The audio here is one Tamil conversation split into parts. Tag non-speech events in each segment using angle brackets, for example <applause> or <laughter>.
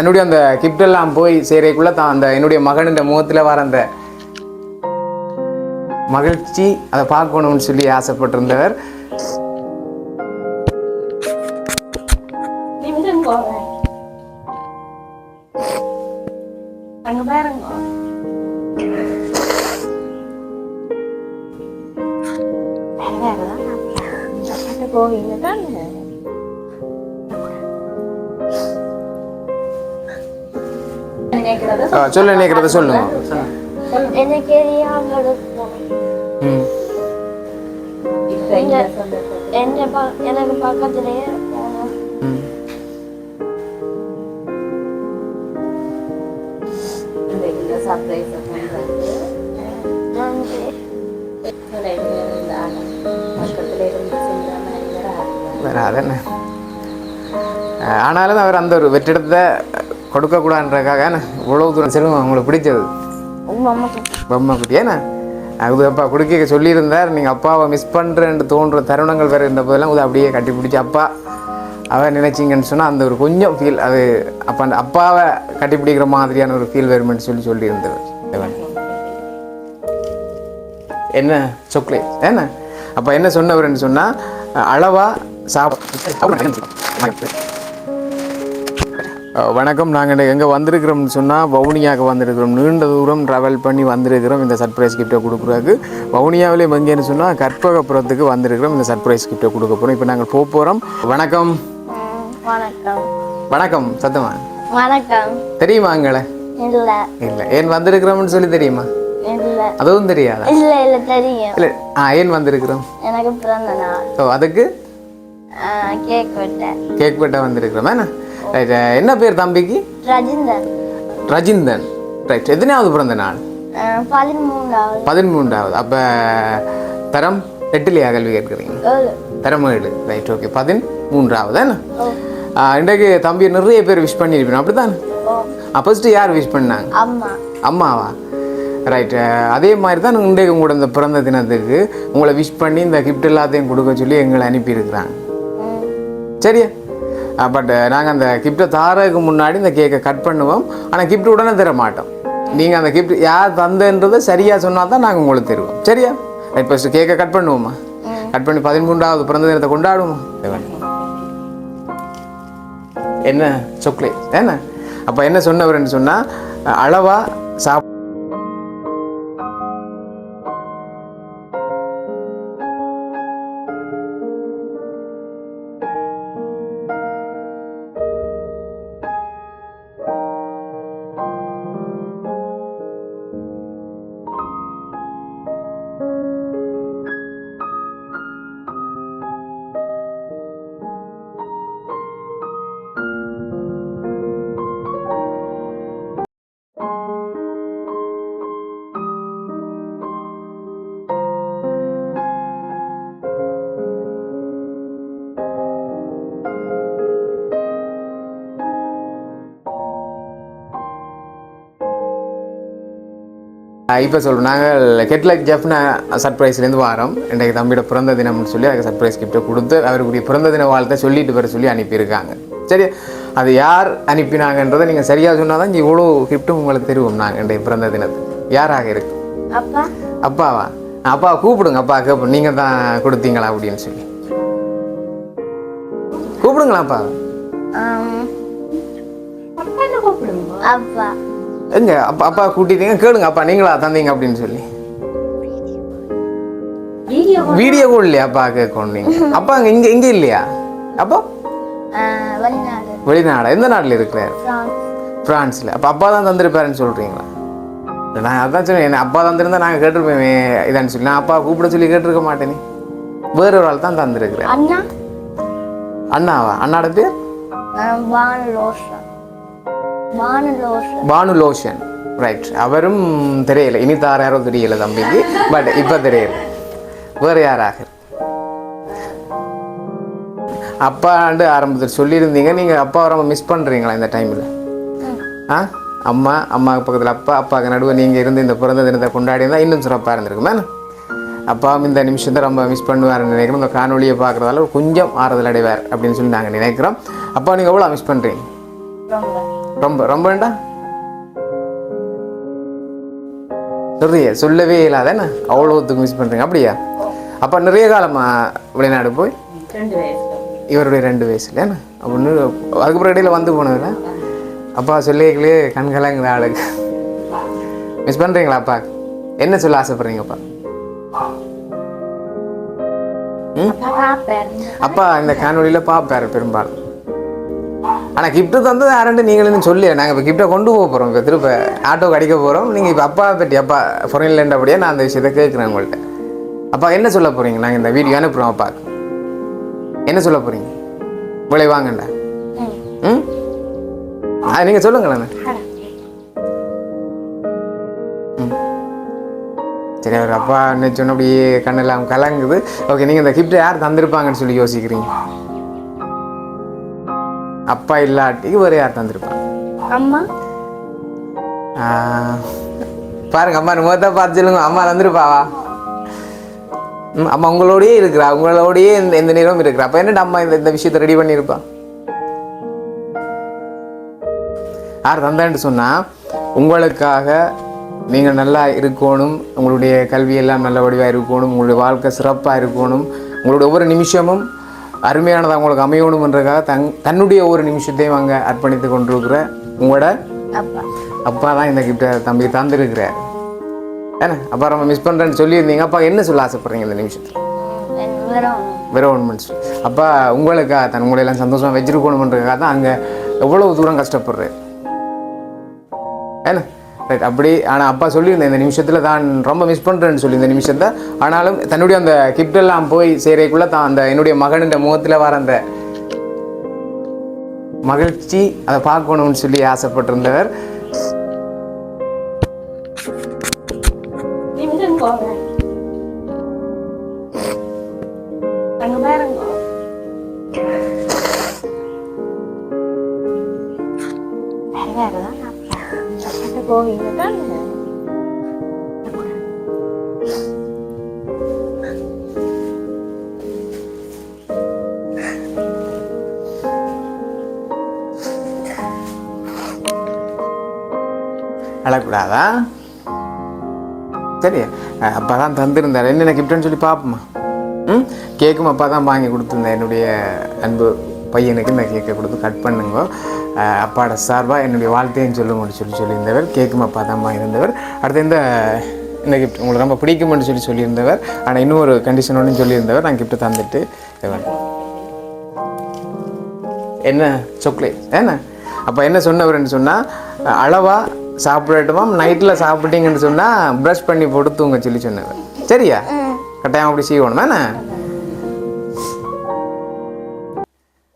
என்னுடைய அந்த கிப்டெல்லாம் போய் சேரைக்குள்ள தான் அந்த என்னுடைய மகனுடைய முகத்தில் வர அந்த மகிழ்ச்சி அதை பார்க்கணும்னு சொல்லி ஆசைப்பட்டிருந்தவர். நிமிடம் ஆ, சொல்ல நினைக்கிறத சொல்லுங்க எனக்கு தெரியாம இருக்கும் ம் இப்ப இங்க சொல்லுங்க எந்த ப- எனக்கு பக்கத்துலயே போகணும் ம் இந்த இந்த சர்ப்ரைஸ் பண்றது நன்றி தொலைவில் இருந்தாலும் பக்கத்துல இருந்து செஞ்ச மாதிரி வராது வேற அதென்ன அஹ் ஆனாலும் அவர் அந்த ஒரு வெற்றிடத்தை கொடுக்கக்கூடாதுன்றக்காக என்ன? இவ்வளவு தூரம் செல்வம் அவங்களுக்கு பிடிச்சது. உங்க பொம்மை குட்டி ஏன்னா? அது அப்பா குடிக்க சொல்லியிருந்தார் நீங்கள் அப்பாவை மிஸ் பண்ணுறேன்னு தோன்ற தருணங்கள் வேறு இருந்த போதெல்லாம் இது அப்படியே கட்டி பிடிச்சி அப்பா அவன் நினைச்சிங்கன்னு சொன்னால் அந்த ஒரு கொஞ்சம் ஃபீல் அது அப்போ அந்த அப்பாவை கட்டி பிடிக்கிற மாதிரியான ஒரு ஃபீல் வருமென்னு சொல்லி சொல்லியிருந்தவர் என்ன? சாக்லேட் என்ன அப்போ என்ன சொன்னவர்னு சொன்னால் அளவாக சாப்பிட வணக்கம். நாங்கள் எங்கே வந்திருக்கிறோம்னு சொன்னால் வவுனியாவுக்கு வந்திருக்கிறோம். நீண்ட தூரம் ட்ராவல் பண்ணி வந்திருக்கிறோம் இந்த சர்ப்ரைஸ் கிஃப்ட்டை கொடுக்குறதுக்கு. வவுனியாவிலே எங்கேன்னு சொன்னால் கற்பகப்புறத்துக்கு வந்திருக்கிறோம் இந்த சர்ப்ரைஸ் கிஃப்ட்டை கொடுக்க போகிறோம் இப்போ நாங்கள் போக போகிறோம் வணக்கம். வணக்கம். வணக்கம். சத்தமா? வணக்கம். தெரியுமா எங்களை? இல்ல. இல்லை. ஏன் வந்திருக்கிறோம்னு சொல்லி தெரியுமா? அதுவும் தெரியாதா? இல்ல இல்ல தெரியும். இல்லை. ஆ ஏன் வந்திருக்கிறோம்? எனக்கு பிறந்த நாள். ஸோ அதுக்கு? கேக் வெட்டேன். கேக் வெட்ட வந்திருக்கிறோம் என்ன? ரைட் என்ன பேர் தம்பிக்கு? ரஜிந்தன். ரஜிந்தன். ரைட் எத்தனையாவது பிறந்த நாள்? பதிமூன்றாவது. பதிமூன்றாவது. அப்போ தரம் எட்டுலையா கல்வி கேட்குறீங்க? தரம் ஏழு. ரைட் ஓகே பதிமூன்றாவது இன்றைக்கு தம்பி நிறைய பேர் விஷ் பண்ணியிருப்பேன் அப்படி தானே ஃபஸ்ட்டு யார் விஷ் பண்ணாங்க? அம்மா. அம்மாவா? ரைட் அதே மாதிரி தான் இன்றைக்கு உங்களோட இந்த பிறந்த தினத்துக்கு உங்களை விஷ் பண்ணி இந்த gift எல்லாத்தையும் கொடுக்க சொல்லி எங்களை அனுப்பியிருக்கிறாங்க. சரியா? பட் நாங்கள் அந்த கிஃப்ட்டை தாரதுக்கு முன்னாடி இந்த கேக்கை கட் பண்ணுவோம். ஆனால் கிஃப்ட் உடனே தர மாட்டோம். நீங்கள் அந்த கிஃப்ட் யார் தந்தன்றதை சரியாக சொன்னால் தான் நாங்கள் உங்களுக்கு தருவோம். சரியா? ஃபஸ்ட்டு கேக்கை கட் பண்ணுவோமா? கட் பண்ணி பதிமூன்றாவது பிறந்த தினத்தை கொண்டாடுவோமா? என்ன? சாக்லேட் என்ன? அப்போ என்ன சொன்னவர்னு சொன்னால் அளவா சாப் இப்போ சொல்கிறோம் நாங்கள் கெட்லக் ஜெஃப்ன சர்ப்ரைஸ்லேருந்து வாரோம். இன்றைக்கு தம்பியோட பிறந்த தினம்னு சொல்லி அதுக்கு சர்ப்ரைஸ் கிஃப்ட்டை கொடுத்து அவருடைய பிறந்த தின வாழ்த்தை சொல்லிட்டு வர சொல்லி அனுப்பியிருக்காங்க. சரி அது யார் அனுப்பினாங்கன்றதை நீங்கள் சரியாக சொன்னால் தான் இவ்வளோ கிஃப்ட்டும் உங்களுக்கு தருவோம் நாங்கள் இன்றைய பிறந்த தினத்துக்கு யாராக இருக்கு? அப்பா. அப்பாவா? அப்பா கூப்பிடுங்க அப்பா கேட்போம் நீங்கள் தான் கொடுத்தீங்களா அப்படின்னு சொல்லி. கூப்பிடுங்களா அப்பா? அப்பா. எங்க? அப்பா அப்பா கூட்டிட்டீங்க கேளுங்க அப்பா நீங்களா தந்தீங்க அப்படின்னு சொல்லி. வீடியோ கூட இல்லையா அப்பா கேட்கணும் <laughs> அப்பா அங்க இங்க இங்க இல்லையா? அப்போ? வெளிநாடு. எந்த நாட்டில் இருக்கிறார்? பிரான்ஸ் பிரான்ஸ்ல அப்போ அப்பா தான் தந்திருப்பாருன்னு சொல்றீங்களா? இல்ல, நான் அதான் சொன்னேன் என்ன அப்பா தந்திருந்தா நாங்கள் கேட்டிருப்போம் இதான்னு சொல்லி. நான் அப்பா கூப்பிட சொல்லி கேட்டிருக்க மாட்டேனே. வேற ஒரு ஆள் தான் தந்திருக்கிறேன் அண்ணா. அண்ணாவா? அண்ணாட பேர்? பானு லோஷன் ரைட் அவரும் தெரியல. இனி தார யாரோ தெரியல தம்பிக்கு. பட் இப்போ தெரியல. வேற யாராக? அப்பாண்டு ஆரம்பத்தில் சொல்லியிருந்தீங்க. நீங்கள் அப்பா ரொம்ப மிஸ் பண்ணுறீங்களா இந்த டைமில் ஆ? அம்மா அம்மாவுக்கு பக்கத்தில் அப்பா அப்பாவுக்கு நடுவே நீங்கள் இருந்து இந்த பிறந்த தினத்தை கொண்டாடி இருந்தால் இன்னும் சிறப்பாக இருந்திருக்குமே அப்பாவும் இந்த நிமிஷத்தை ரொம்ப மிஸ் பண்ணுவார்னு நினைக்கிறோம் இந்த காணொலியை பார்க்குறதால கொஞ்சம் ஆறுதல் அடைவார் அப்படின்னு சொல்லி நாங்கள் நினைக்கிறோம். அப்பா நீங்கள் எவ்வளோ மிஸ் பண்ணுறீங்க ரொம்ப ரொம்ப ரொம்ப வேண்டாம் நிறைய சொல்லவே இல்லாதானே அவ்வளோத்துக்கு மிஸ் பண்ணுறீங்க அப்படியா? அப்போ நிறைய காலமா வெளிநாடு போய்? இவருடைய ரெண்டு வயசுல என்ன? அப்போ இன்னும் அதுக்கப்புறம் இடையில வந்து போனதுல? அப்பா சொல்லிக்கலே கண்கலங்குது ஆளுக்கு. மிஸ் பண்ணுறீங்களா அப்பா? என்ன சொல்ல ஆசைப்படுறீங்கப்பா அப்பா? இந்த காணொலியில் பார்ப்பாரு பெரும்பாலும். ஆனால் கிஃப்ட்டு தந்தது யாருன்னு நீங்களும் சொல்லி நாங்கள் இப்போ கிஃப்ட்டை கொண்டு போக போகிறோம் இப்போ திரும்ப ஆட்டோக்கு அடிக்க போகிறோம் நீங்கள் இப்போ அப்பா பற்றி அப்பா ஃபொரின்லேண்ட் அப்படியே நான் அந்த விஷயத்தை கேட்குறேன் உங்கள்கிட்ட அப்பா என்ன சொல்ல போகிறீங்க நாங்கள் இந்த வீடியோ அனுப்புகிறோம் அப்பாவுக்கு என்ன சொல்ல போகிறீங்க விளை வாங்கண்டா ம். ஆ நீங்கள் சொல்லுங்களேன் ம். சரி அவர் அப்பா என்ன சொன்ன அப்படியே கண்ணெல்லாம் கலங்குது. ஓகே நீங்கள் இந்த கிஃப்ட்டை யார் தந்திருப்பாங்கன்னு சொல்லி யோசிக்கிறீங்க? அப்பா இல்லாட்டி வேறு யார் தந்திருப்பாங்க அம்மா? பாருங்க அம்மா முகத்தை பார்த்து சொல்லுங்க. அம்மா தந்திருப்பாவா? அம்மா உங்களோடயே இருக்கிறா உங்களோடயே இந்த எந்த நேரம் இருக்கிறா. அப்போ என்னடா அம்மா இந்த இந்த விஷயத்தை ரெடி பண்ணியிருப்பா? யார் தந்தான்னு சொன்னால் உங்களுக்காக நீங்கள் நல்லா இருக்கணும் உங்களுடைய கல்வியெல்லாம் நல்ல வடிவாக இருக்கணும் உங்களுடைய வாழ்க்கை சிறப்பாக இருக்கணும் உங்களுடைய ஒவ்வொரு நிமிஷமும் அருமையானதாக உங்களுக்கு அமையணுன்றதுக்காக தன் தன்னுடைய ஒவ்வொரு நிமிஷத்தையும் அங்கே அர்ப்பணித்து கொண்டிருக்கிற உங்களோட அப்பா. அப்பா தான் இந்த கிஃப்ட்டை தம்பி தந்திருக்கிறார் ஏன்னா அப்பா நம்ம மிஸ் பண்ணுறேன்னு சொல்லியிருந்தீங்க. அப்பா என்ன சொல்ல ஆசைப்படுறீங்க இந்த நிமிஷத்தில்? வெறும். வேற ஒன்று சொல்லி அப்பா உங்களுக்காக தன் உங்களை எல்லாம் சந்தோஷமாக வச்சிருக்கணுன்றதுக்காக தான் அங்கே எவ்வளவு தூரம் கஷ்டப்படுறாரு ஏன்னா ரைட் அப்படி ஆனால் அப்பா சொல்லியிருந்தேன் இந்த நிமிஷத்தில் தான் ரொம்ப மிஸ் பண்ணுறேன்னு சொல்லி இந்த நிமிஷத்தை ஆனாலும் தன்னுடைய அந்த கிப்டெல்லாம் போய் செய்கிறக்குள்ளே தான் அந்த என்னுடைய மகனுடைய முகத்தில் வர அந்த மகிழ்ச்சி அதை பார்க்கணும்னு சொல்லி ஆசைப்பட்டிருந்தவர். இங்க போவீங்க தானே அழக்கூடாதா? சரி அப்பா தான் தந்திருந்தார் என்னென்ன கிஃப்ட்னு சொல்லி பார்ப்போமா? ம்? கேக்கும் அப்பா தான் வாங்கி கொடுத்துருந்தேன். என்னுடைய அன்பு பையனுக்கு இந்த கேக்கை கொடுத்து கட் பண்ணுங்க. அஹ் அப்பாவோட சார்பாக என்னுடைய வாழ்த்தையும் சொல்லுங்கன்னு சொல்லி சொல்லியிருந்தவர் கேக்கும் அப்பா தான் வாங்கியிருந்தவர் அடுத்து இந்த இந்த கிஃப்ட் உங்களுக்கு ரொம்ப பிடிக்கும்னு சொல்லி சொல்லியிருந்தவர். ஆனால் இன்னும் ஒரு கண்டிஷனோடு சொல்லியிருந்தவர் நான் கிஃப்ட்டு தந்துட்டு. என்ன? சாக்லேட் என்ன? அப்போ என்ன சொன்னவர்னு சொன்னால் அளவாக சாப்பிடட்டுமா நைட்டில் சாப்பிட்டீங்கன்னு சொன்னால் ப்ரஷ் பண்ணி போட்டு தூங்க சொல்லி சொன்னவர். சரியா? கட்டாயம் அப்படி செய்யணும் என்ன?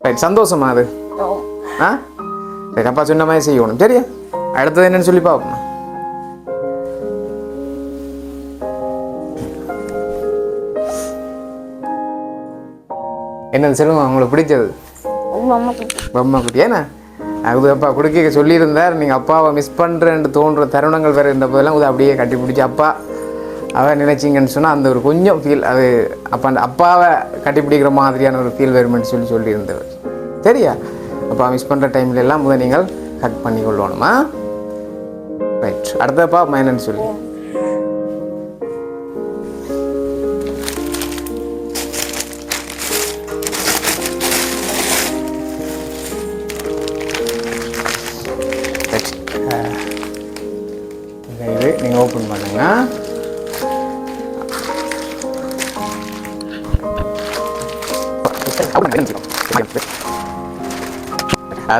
ரைட் சந்தோஷமா அது? ஆ? அப்பா சொன்ன மாதிரி செய்யணும் சரியா அடுத்தது என்னன்னு சொல்லி பார்ப்போம் என்னது சொல்லுங்க உங்களுக்கு பிடிச்சது அம்மா குட்டி பொம்மை குட்டி ஏன்னா அது அப்பா குடுக்க சொல்லியிருந்தார் நீங்கள் அப்பாவை மிஸ் பண்ணுறேன்னு தோன்ற தருணங்கள் வேறு இருந்த போதெல்லாம் இது அப்படியே கட்டி பிடிச்சி அப்பா அவன் நினைச்சிங்கன்னு சொன்னால் அந்த ஒரு கொஞ்சம் ஃபீல் அது அப்போ அந்த அப்பாவை கட்டி பிடிக்கிற மாதிரியான ஒரு ஃபீல் வருமென்னு சொல்லி சொல்லியிருந்தவர் சரியா அப்போ மிஸ் பண்ணுற டைம்ல எல்லாம் முதல் நீங்கள் கட் பண்ணி கொள்ளணுமா ரைட் அடுத்தப்பா மைனன்னு சொல்லி.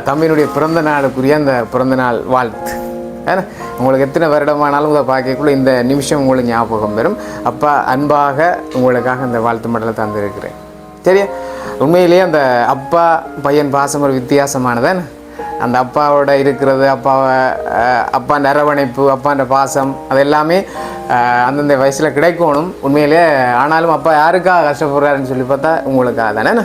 தம்பியினுடைய பிறந்த நாளுக்குரிய அந்த பிறந்த நாள் வாழ்த்து. ஏன்னா உங்களுக்கு எத்தனை வருடமானாலும் உங்களை பார்க்கக்குள்ள இந்த நிமிஷம் உங்களுக்கு ஞாபகம் வரும். அப்பா அன்பாக உங்களுக்காக இந்த வாழ்த்து மடலை தந்திருக்கிறேன். சரியா? உண்மையிலேயே அந்த அப்பா பையன் பாசம் ஒரு வித்தியாசமானதானே அந்த அப்பாவோட இருக்கிறது அப்பாவை அப்பா அப்பாண்ட அரவணைப்பு அப்பாண்ட பாசம் அது எல்லாமே அந்தந்த வயசில் கிடைக்கணும். உண்மையிலேயே ஆனாலும் அப்பா யாருக்காக கஷ்டப்படுறாருன்னு சொல்லி பார்த்தா உங்களுக்காக தானே?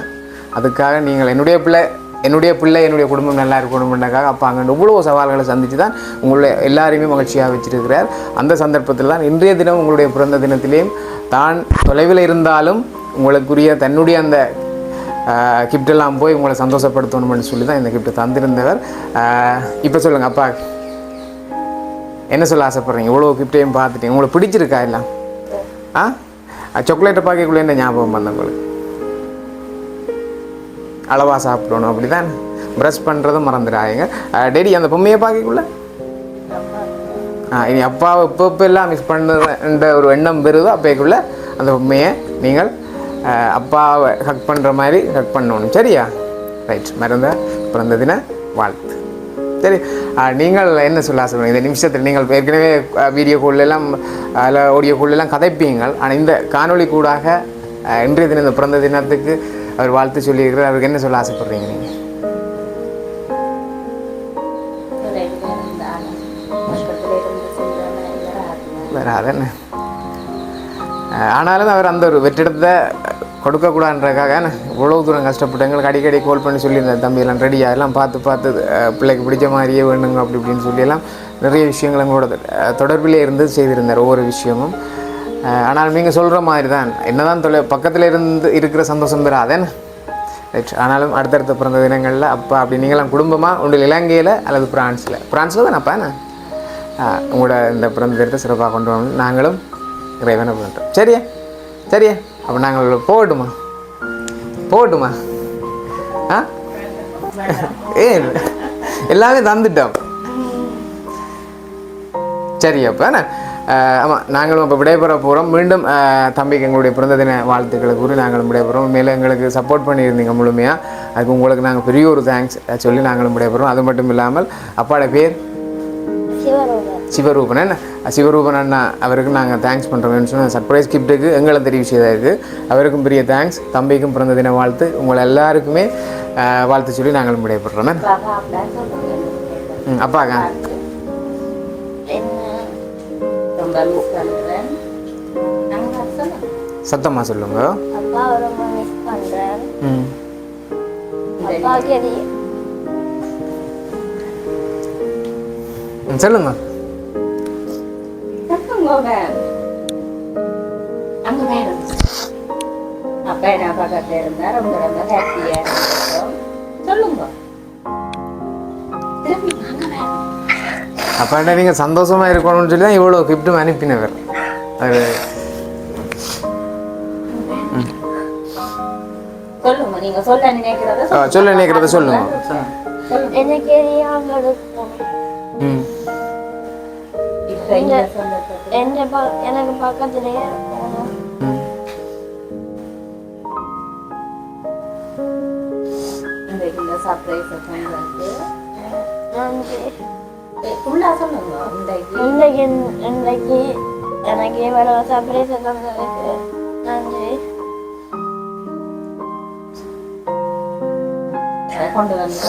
அதுக்காக நீங்கள் என்னுடைய பிள்ளை என்னுடைய பிள்ளை என்னுடைய குடும்பம் நல்லா இருக்கணும்ன்றக்காக அப்போ அங்கே இவ்வளோ சவால்களை சந்தித்து தான் உங்களுடைய எல்லாரையுமே மகிழ்ச்சியாக வச்சிருக்கிறார். அந்த சந்தர்ப்பத்தில் தான் இன்றைய தினம் உங்களுடைய பிறந்த தினத்திலேயும் தான் தொலைவில் இருந்தாலும் உங்களுக்குரிய தன்னுடைய அந்த கிஃப்டெல்லாம் போய் உங்களை சந்தோஷப்படுத்தணும்னு சொல்லி தான் இந்த கிஃப்ட் தந்திருந்தவர். இப்போ சொல்லுங்கள் அப்பா என்ன சொல்ல ஆசைப்பட்றீங்க? இவ்வளோ கிஃப்டையும் பார்த்துட்டீங்க உங்களுக்கு பிடிச்சிருக்கா எல்லாம்? ஆ? சாக்லேட்டை பார்க்கக்குள்ளே என்ன ஞாபகம் பண்ண உங்களுக்கு? அளவாக சாப்பிடணும். அப்படி தான் ப்ரஷ் பண்ணுறதும் மறந்துடாதீங்க டெடி அந்த பொம்மையை பார்க்கக்குள்ள ஆ இனி அப்பாவை இப்போ இப்போ எல்லாம் மிஸ் பண்ணுற ஒரு எண்ணம் பெறுதோ அப்போக்குள்ள அந்த பொம்மையை நீங்கள் அப்பாவை ஹக் பண்ணுற மாதிரி ஹக் பண்ணணும். சரியா? ரைட் மறந்த பிறந்த தின வாழ்த்து. சரி நீங்கள் என்ன சொல்ல ஆசைப்படுங்க இந்த நிமிஷத்தில் நீங்கள் ஏற்கனவே வீடியோ எல்லாம் அதில் ஆடியோ எல்லாம் கதைப்பீங்கள். ஆனால் இந்த காணொளி கூடாக இன்றைய தினம் இந்த பிறந்த தினத்துக்கு அவர் வாழ்த்து சொல்லியிருக்கிறார். அவருக்கு என்ன சொல்ல ஆசைப்படுறீங்க நீங்கள் பக்கத்துல ஆனாலும் அவர் அந்த ஒரு வெற்றிடத்தை கொடுக்கக்கூடாதுன்றக்காக இவ்வளோ தூரம் கஷ்டப்பட்டு எங்களுக்கு அடிக்கடி கால் பண்ணி சொல்லியிருந்தார் தம்பி எல்லாம் ரெடியாக எல்லாம் பார்த்து பார்த்து பிள்ளைக்கு பிடிச்ச மாதிரியே வேணுங்க அப்படி இப்படின்னு சொல்லி எல்லாம் நிறைய விஷயங்கள் எங்களோட தொடர்பிலே இருந்து செய்திருந்தார் ஒவ்வொரு விஷயமும். ஆனால் நீங்கள் சொல்கிற மாதிரி தான் என்னதான் தொலை பக்கத்தில் இருந்து இருக்கிற சந்தோஷம் பெறாதேன்னு ரைட் ஆனாலும் அடுத்தடுத்த பிறந்த தினங்களில் அப்பா அப்படி நீங்களாம் குடும்பமாக உங்கள் இலங்கையில் அல்லது பிரான்ஸில். பிரான்ஸில் தான் அப்பா என்ன? உங்களோட இந்த பிறந்த தினத்தை சிறப்பாக கொண்டு வரணும். நாங்களும் இறைவனை பண்ணுறோம் சரியா? சரியா? அப்போ நாங்கள் போகட்டுமா? போகட்டுமா? ஆ? <laughs> ஏ எல்லாமே தந்துட்டோம். சரி அப்போ என்ன? ஆமாம் நாங்களும் இப்போ விடைபெற போகிறோம் மீண்டும் தம்பிக்கு எங்களுடைய பிறந்த தின வாழ்த்துக்களை கூறி நாங்களும் விடைபெறோம் மேலே எங்களுக்கு சப்போர்ட் பண்ணியிருந்தீங்க முழுமையாக அதுக்கு உங்களுக்கு நாங்கள் பெரிய ஒரு தேங்க்ஸ் சொல்லி நாங்களும் விடைபெறோம் அது மட்டும் இல்லாமல் அப்பாவோட பேர்? சிவரூபன். என்ன சிவரூபன் அண்ணா அவருக்கு நாங்கள் தேங்க்ஸ் பண்ணுறோம்னு சொன்ன சர்ப்ரைஸ் கிஃப்ட்டுக்கு எங்களை தெரிவு செய்ததுக்கு அவருக்கும் பெரிய தேங்க்ஸ் தம்பிக்கும் பிறந்த தின வாழ்த்து. உங்களை எல்லாருக்குமே வாழ்த்து சொல்லி நாங்கள் விடைபெறோம் பாப்பா அப்படின்னு சொல்லுங்க ம் அப்பாக்கா? ரொம்ப மிஸ் பண்ணுறேன் நாங்கள் சொல்லுங்க. சத்தமாக சொல்லுங்க அப்பா ரொம்ப மிஸ் சொல்லுங்க என்ன பக்கத்தில் இருந்தார்? ரொம்ப ரொம்ப ஹாப்பியாக இருந்தோம். சொல்லுங்க. அப்போ என்ன நீங்கள் சந்தோஷமாக இருக்கணும்னு சொல்லி தான் இவ்வளோ கிஃப்ட்டும் அனுப்பினவர். அது சொல்ல நினைக்கிறத ஆ, சொல்ல நினைக்கிறத சொல்லுங்க. எனக்கு பக்கத்துலயே சர்ப்ரைஸ் நன்றி. இன்றைக்கு இன்றைக்கு எனக்கு இவ்வளவு சர்ப்ரைஸ் தந்ததுக்கு நன்றி. கொண்டு வந்து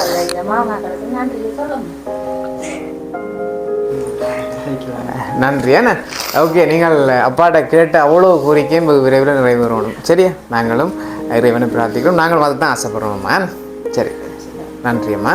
நன்றி சொல்லுங்க. நன்றி ஓகே நீங்கள் அப்பாட்ட கேட்ட அவ்வளோ கோரிக்கையும் வெகு விரைவில் நிறைவேறணும் சரியா? நாங்களும் இறைவனை பிரார்த்திக்கிறோம். நாங்களும் அதை தான் ஆசைப்படுறோம்மா சரி. நன்றி அம்மா.